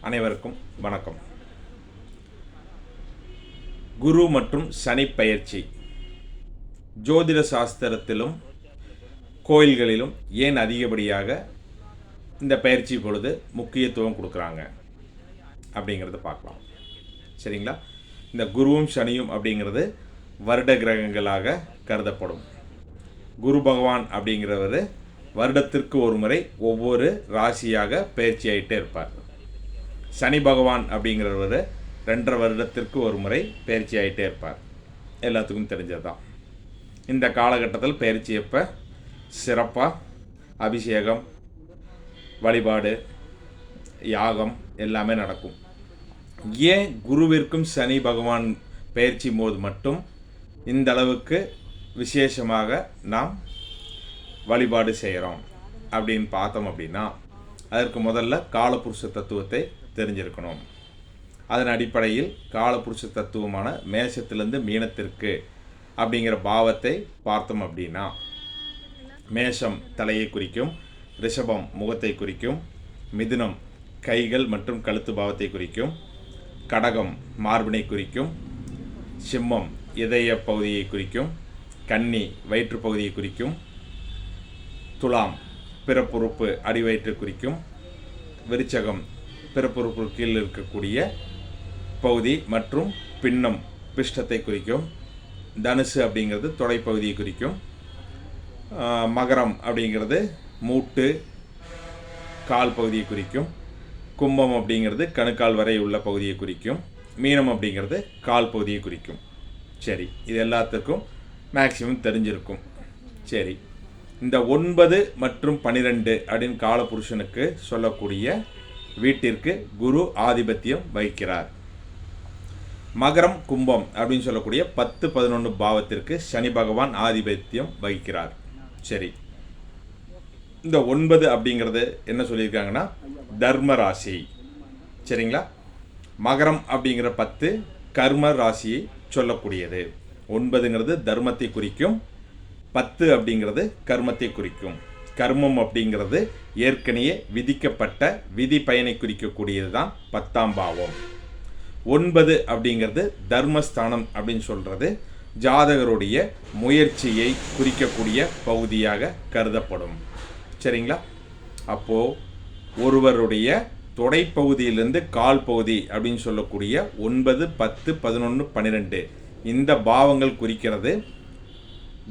அனைவருக்கும் வணக்கம். குரு மற்றும் சனி பயிற்சி. ஜோதிட சாஸ்திரத்திலும் கோயில்களிலும் ஏன் அதிகப்படியாக இந்த பயிற்சி பொழுது முக்கியத்துவம் கொடுக்குறாங்க? அப்படிங்கிறத பார்க்கலாம். சரிங்களா? இந்த குருவும் சனியும் அப்படிங்கிறது வருட கிரகங்களாக கருதப்படும். குரு பகவான் அப்படிங்கிறவர் வருடத்திற்கு ஒரு முறை ஒவ்வொரு ராசியாக பயிற்சி ஆகிட்டே இருப்பார். சனி பகவான் அப்படிங்கிறவர் ரெண்டரை வருடத்திற்கு ஒரு முறை பயிற்சி ஆகிட்டே இருப்பார். எல்லாத்துக்கும் தெரிஞ்சதுதான். இந்த காலகட்டத்தில் பயிற்சி எப்போ? சிறப்பாக அபிஷேகம் வழிபாடு யாகம் எல்லாமே நடக்கும். ஏன் குருவிற்கும் சனி பகவான் பயிற்சி போது மட்டும் இந்த அளவுக்கு விசேஷமாக நாம் வழிபாடு செய்கிறோம் அப்படின்னு பார்த்தோம் அப்படின்னா அதற்கு முதல்ல காலபுருஷ தத்துவத்தை தெரிஞ்சிருக்கணும். அதன் அடிப்படையில் காலப்புருஷ தத்துவமான மேஷத்திலிருந்து மீனத்திற்கு அப்படிங்கிற பாவத்தை பார்த்தோம் அப்படின்னா மேஷம் தலையை குறிக்கும் ரிஷபம் முகத்தை குறிக்கும் மிதுனம் கைகள் மற்றும் கழுத்து பாவத்தை குறிக்கும் கடகம் மார்பினை குறிக்கும் சிம்மம் இதய பகுதியை குறிக்கும் கன்னி வயிற்று பகுதியை குறிக்கும் துலாம் பிறப்புறுப்பு அடிவயிற்று குறிக்கும் விருச்சகம் பிறப்புறுப்பு கீழ் இருக்கக்கூடிய பகுதி மற்றும் பின்னம் பிஷ்டத்தை குறிக்கும் தனுசு அப்படிங்கிறது தொடைப்பகுதியை குறிக்கும் மகரம் அப்படிங்கிறது மூட்டு கால் பகுதியை குறிக்கும் கும்பம் அப்படிங்கிறது கணுக்கால் வரை உள்ள பகுதியை குறிக்கும் மீனம் அப்படிங்கிறது கால் பகுதியை குறிக்கும். சரி இது எல்லாத்துக்கும் மேக்சிமம் தெரிஞ்சிருக்கும். சரி இந்த ஒன்பது மற்றும் பனிரெண்டு அப்படின்னு காலபுருஷனுக்கு சொல்லக்கூடிய வீட்டிற்கு குரு ஆதிபத்தியம் வகிக்கிறார். மகரம் கும்பம் அப்படின்னு சொல்லக்கூடிய பத்து பதினொன்று பாவத்திற்கு சனி பகவான் ஆதிபத்தியம் வகிக்கிறார். சரி. இந்த ஒன்பது அப்படிங்கிறது என்ன சொல்லியிருக்காங்கன்னா தர்ம ராசி. சரிங்களா? மகரம் அப்படிங்கிற பத்து கர்ம ராசியை சொல்லக்கூடியது. ஒன்பதுங்கிறது தர்மத்தை குறிக்கும் பத்து அப்படிங்கிறது கர்மத்தை குறிக்கும். கர்மம் அப்படிங்கிறது ஏற்கனவே விதிக்கப்பட்ட விதி பயனை குறிக்கக்கூடியது தான் பத்தாம் பாவம். ஒன்பது அப்படிங்கிறது தர்மஸ்தானம் அப்படின்னு சொல்கிறது ஜாதகருடைய முயற்சியை குறிக்கக்கூடிய பகுதியாக கருதப்படும். சரிங்களா? அப்போது ஒருவருடைய தொடைப்பகுதியிலிருந்து கால் பகுதி அப்படின்னு சொல்லக்கூடிய ஒன்பது பத்து பதினொன்று பன்னிரெண்டு இந்த பாவங்கள் குறிக்கிறது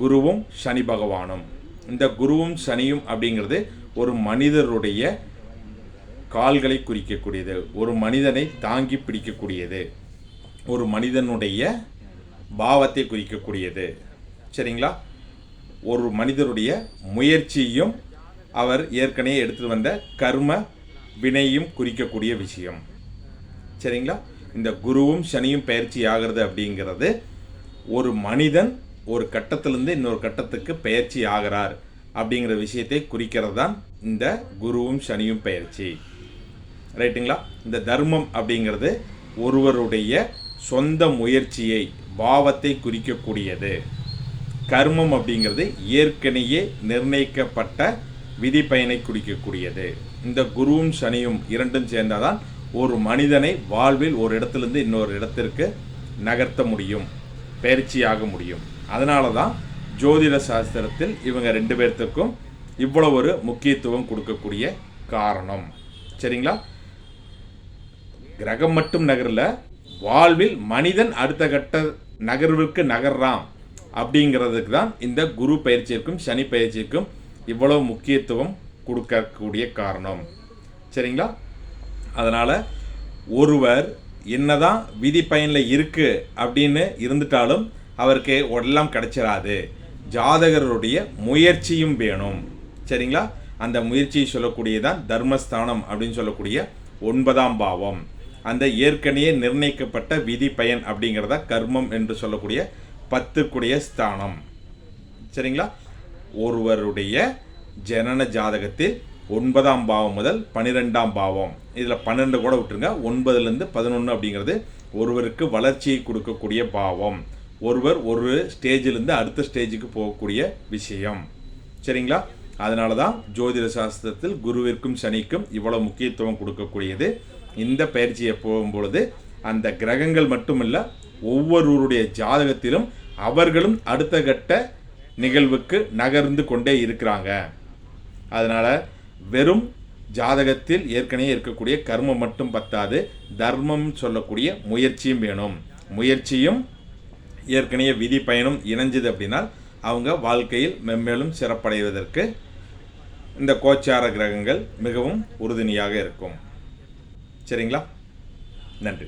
குருவும் சனி பகவானும். இந்த குருவும் சனியும் அப்படிங்கிறது ஒரு மனிதருடைய கால்களை குறிக்கக்கூடியது ஒரு மனிதனை தாங்கி பிடிக்கக்கூடியது ஒரு மனிதனுடைய பாவத்தை குறிக்கக்கூடியது. சரிங்களா? ஒரு மனிதருடைய முயற்சியும் அவர் ஏற்கனவே எடுத்து வந்த கர்ம வினையும் குறிக்கக்கூடிய விஷயம். சரிங்களா? இந்த குருவும் சனியும் பயிற்சி ஆகிறது அப்படிங்கிறது ஒரு மனிதன் ஒரு கட்டத்திலிருந்து இன்னொரு கட்டத்துக்கு பயிற்சி ஆகிறார் அப்படிங்கிற விஷயத்தை குறிக்கிறது தான் இந்த குருவும் சனியும் பயிற்சி. ரைட்டுங்களா? இந்த தர்மம் அப்படிங்கிறது ஒருவருடைய சொந்த முயற்சியை பாவத்தை குறிக்கக்கூடியது. கர்மம் அப்படிங்கிறது ஏற்கனவே நிர்ணயிக்கப்பட்ட விதி பயனை குறிக்கக்கூடியது. இந்த குருவும் சனியும் இரண்டும் சேர்ந்தாதான் ஒரு மனிதனை வாழ்வில் ஒரு இடத்திலிருந்து இன்னொரு இடத்திற்கு நகர்த்த முடியும். பயிற்சியாக முடியும். அதனால தான் ஜோதிட சாஸ்திரத்தில் இவங்க ரெண்டு பேர்த்துக்கும் இவ்வளோ ஒரு முக்கியத்துவம் கொடுக்கக்கூடிய காரணம். சரிங்களா? கிரகம் மட்டும் நகரல வாழ்வில் மனிதன் அடுத்த கட்ட நகர்வுக்கு நகர்றான் அப்படிங்கிறதுக்கு தான் இந்த குரு பயிற்சிக்கும் சனி பயிற்சிக்கும் இவ்வளவு முக்கியத்துவம் கொடுக்கக்கூடிய காரணம். சரிங்களா? அதனால் ஒருவர் என்னதான் விதி பயனில் இருக்குது அப்படின்னு இருந்துட்டாலும் அவருக்கு எல்லாம் கிடைச்சிடாது ஜாதகருடைய முயற்சியும் வேணும். சரிங்களா? அந்த முயற்சியை சொல்லக்கூடியதான் தர்மஸ்தானம் அப்படின்னு சொல்லக்கூடிய ஒன்பதாம் பாவம். அந்த ஏற்கனவே நிர்ணயிக்கப்பட்ட விதி பயன் அப்படிங்கிறத கர்மம் என்று சொல்லக்கூடிய பத்துக்குடைய ஸ்தானம். சரிங்களா? ஒருவருடைய ஜனன ஜாதகத்தில் ஒன்பதாம் பாவம் முதல் பன்னிரெண்டாம் பாவம். இதில் பன்னெண்டு கூட விட்டுருங்க. ஒன்பதுலேருந்து பதினொன்று அப்படிங்கிறது ஒருவருக்கு வளர்ச்சியை கொடுக்கக்கூடிய பாவம். ஒருவர் ஒரு ஸ்டேஜிலேருந்து அடுத்த ஸ்டேஜுக்கு போகக்கூடிய விஷயம். சரிங்களா? அதனால தான் ஜோதிட சாஸ்திரத்தில் குருவிற்கும் சனிக்கும் இவ்வளோ முக்கியத்துவம் கொடுக்கக்கூடியது. இந்த பயிற்சியை போகும்பொழுது அந்த கிரகங்கள் மட்டுமல்ல ஒவ்வொருவருடைய ஜாதகத்திலும் அவர்களும் அடுத்த கட்ட நிகழ்வுக்கு நகர்ந்து கொண்டே இருக்கிறாங்க. அதனால் வெறும் ஜாதகத்தில் ஏற்கனவே இருக்கக்கூடிய கர்மம் மட்டும் பத்தாது தர்மம் சொல்லக்கூடிய முயற்சியும் வேணும். முயற்சியும் ஏற்கனவே விதி பயணம் இணைஞ்சது அப்படின்னா அவங்க வாழ்க்கையில் மென்மேலும் சிறப்படைவதற்கு இந்த கோச்சார கிரகங்கள் மிகவும் உறுதுணையாக இருக்கும். சரிங்களா? நன்றி.